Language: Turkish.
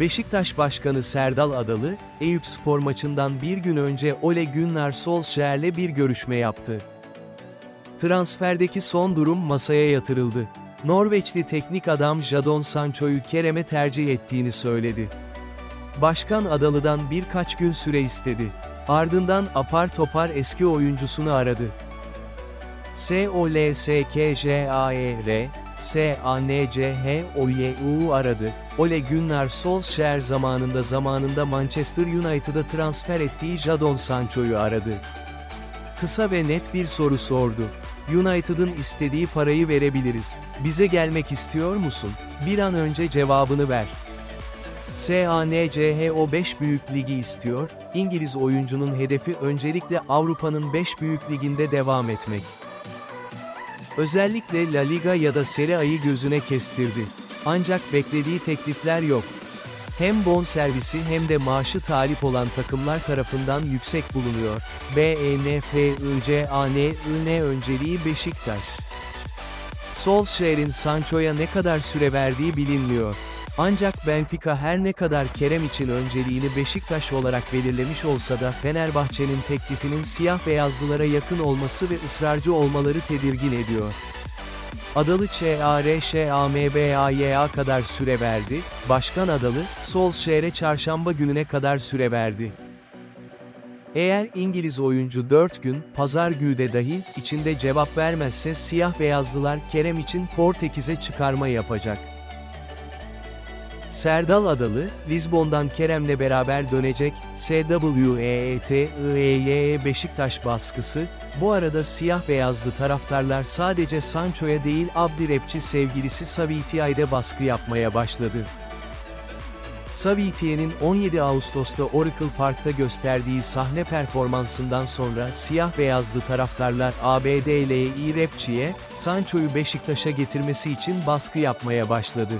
Beşiktaş Başkanı Serdal Adalı, Eyüp Spor maçından bir gün önce Ole Gunnar Solskjaer'le bir görüşme yaptı. Transferdeki son durum masaya yatırıldı. Norveçli teknik adam Jadon Sancho'yu Kerem'e tercih ettiğini söyledi. Başkan Adalı'dan birkaç gün süre istedi. Ardından apar topar eski oyuncusunu aradı. S-O-L-S-K-J-A-E-R, S-A-N-C-H-O-Y-U aradı. Ole Gunnar Solskjaer zamanında zamanında Manchester United'a transfer ettiği Jadon Sancho'yu aradı. Kısa ve net bir soru sordu. United'ın istediği parayı verebiliriz. Bize gelmek istiyor musun? Bir an önce cevabını ver. SANCHO 5 büyük ligi istiyor, İngiliz oyuncunun hedefi öncelikle Avrupa'nın 5 büyük liginde devam etmek. Özellikle La Liga ya da Serie A'yı gözüne kestirdi. Ancak beklediği teklifler yok. Hem bon servisi hem de maaşı talip olan takımlar tarafından yüksek bulunuyor. BENFICANIN önceliği Beşiktaş. Solskjaer'in Sancho'ya ne kadar süre verdiği bilinmiyor. Ancak Benfica her ne kadar Kerem için önceliğini Beşiktaş olarak belirlemiş olsa da Fenerbahçe'nin teklifinin siyah beyazlılara yakın olması ve ısrarcı olmaları tedirgin ediyor. Adalı ÇARŞAMBAYA kadar süre verdi, Başkan Adalı, Solskjaer'e çarşamba gününe kadar süre verdi. Eğer İngiliz oyuncu 4 gün, pazar günü de dahil, içinde cevap vermezse siyah beyazlılar Kerem için Portekiz'e çıkarma yapacak. Serdal Adalı, Lizbon'dan Kerem'le beraber dönecek, SWEET Beşiktaş baskısı, bu arada siyah beyazlı taraftarlar sadece Sancho'ya değil Abdirepçi sevgilisi Savitia'ya baskı yapmaya başladı. Savitia'nın 17 Ağustos'ta Oracle Park'ta gösterdiği sahne performansından sonra siyah beyazlı taraftarlar ABD'li Repçi'ye, Sancho'yu Beşiktaş'a getirmesi için baskı yapmaya başladı.